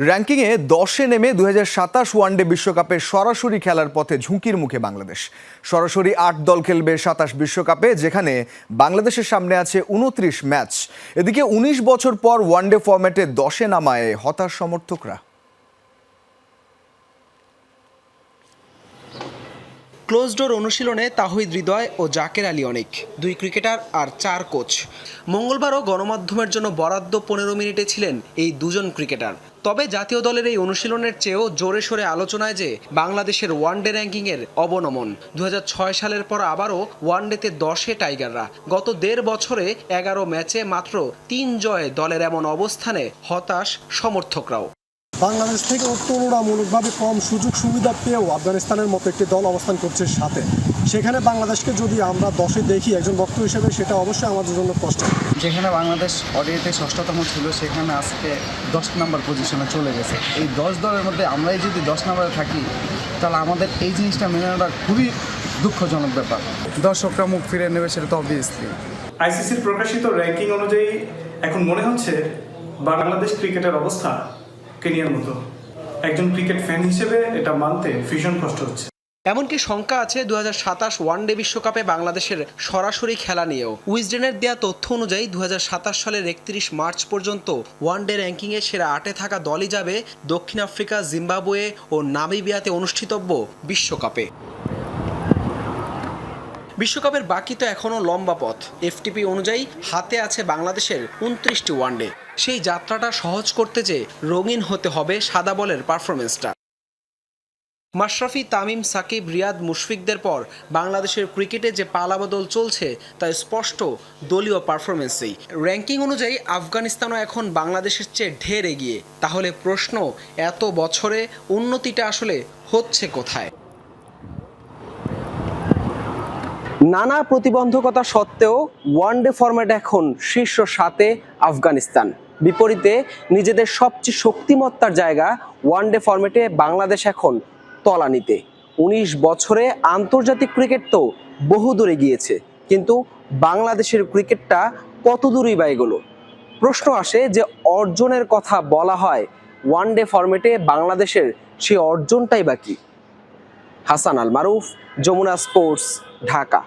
র্যাঙ্কিংয়ে দশে নেমে দু সাতাশ ওয়ানডে বিশ্বকাপে সরাসরি খেলার পথে ঝুঁকির মুখে বাংলাদেশ। সরাসরি আট দল খেলবে সাতাশ বিশ্বকাপে, যেখানে বাংলাদেশের সামনে আছে উনত্রিশ ম্যাচ। এদিকে উনিশ বছর পর ওয়ানডে ফরম্যাটে দশে নামায় হতাশ সমর্থকরা। ক্লোজ ডোর অনুশীলনে তাহিদ হৃদয় ও জাকের আলী অনেক, দুই ক্রিকেটার আর চার কোচ। মঙ্গলবারও গণমাধ্যমের জন্য বরাদ্দ পনেরো মিনিটে ছিলেন এই দুজন ক্রিকেটার। তবে জাতীয় দলের এই অনুশীলনের চেয়েও জোরে সোরে আলোচনায় যে বাংলাদেশের ওয়ানডে র্যাঙ্কিংয়ের অবনমন। দু হাজার ছয় সালের পর আবারও ওয়ানডেতে দশে টাইগাররা। গত দেড় বছরে এগারো ম্যাচে মাত্র তিন জয়ে দলের এমন অবস্থানে হতাশ সমর্থকরাও। বাংলাদেশ থেকে তুলনামূলকভাবে কম সুযোগ সুবিধা পেয়েও আফগানিস্তানের মতো একটি দল অবস্থান করছে সাথে। সেখানে বাংলাদেশকে যদি আমরা দশে দেখি একজন বক্তা হিসেবে সেটা অবশ্যই আমাদের জন্য কষ্ট যেখানে বাংলাদেশ অডিওতে ষষ্ঠতম ছিল সেখানে আজকে দশ নম্বর পজিশনে চলে গেছে। এই দশ দলের মধ্যে আমরাই যদি দশ নম্বরে থাকি তাহলে আমাদের এই জিনিসটা মেনে নেওয়াটা খুবই দুঃখজনক ব্যাপার। দর্শকরা মুখ ফিরে নেবে সেটা তো অবভিয়াসলি আইসিসির প্রকাশিত র্যাঙ্কিং অনুযায়ী এখন মনে হচ্ছে বাংলাদেশ ক্রিকেটের অবস্থা কেনিয়ার মতো। একজন ক্রিকেট ফ্যান হিসেবে এটা মানতে ভীষণ কষ্ট হচ্ছে। এমনকি শঙ্কা আছে দু ওয়ানডে বিশ্বকাপে বাংলাদেশের সরাসরি খেলা নিয়েও। উইজডেনের দেয়া তথ্য অনুযায়ী দু হাজার সাতাশ সালের একত্রিশ মার্চ পর্যন্ত ওয়ানডে র্যাঙ্কিংয়ে সেরা আটে থাকা দলই যাবে দক্ষিণ আফ্রিকা, জিম্বাবুয়ে ও নামিবিয়াতে অনুষ্ঠিতব্য বিশ্বকাপে। বিশ্বকাপের বাকি তো এখনও লম্বা পথ। এফটিপি অনুযায়ী হাতে আছে বাংলাদেশের উনত্রিশটি ওয়ানডে। সেই যাত্রাটা সহজ করতে যে রঙিন হতে হবে সাদা বলের পারফরমেন্সটা। মাশরাফি, তামিম, সাকিব, রিয়াদ, মুশফিকদের পর বাংলাদেশের ক্রিকেটে যে পালাবদল চলছে তা স্পষ্ট দলীয় পারফরমেন্সেই। র্যাঙ্কিং অনুযায়ী আফগানিস্তানও এখন বাংলাদেশের চেয়ে ঢের এগিয়ে। তাহলে প্রশ্ন, এত বছরে উন্নতিটা আসলে হচ্ছে কোথায়? নানা প্রতিবন্ধকতা সত্ত্বেও ওয়ানডে ফরম্যাট এখন শীর্ষ সাতে আফগানিস্তান। বিপরীতে নিজেদের সবচেয়ে শক্তিমত্তার জায়গা ওয়ানডে ফরম্যাটে বাংলাদেশ এখন তলানিতে। উনিশ বছরে আন্তর্জাতিক ক্রিকেট তো বহু দূরে গিয়েছে কিন্তু বাংলাদেশের ক্রিকেটটা কত দূরই বা এগোলো? প্রশ্ন আসে যে অর্জনের কথা বলা হয় ওয়ানডে ফরম্যাটে বাংলাদেশের সেই অর্জনটাই বাকি হাসান আল মারুফ যমুনা স্পোর্টস, ঢাকা।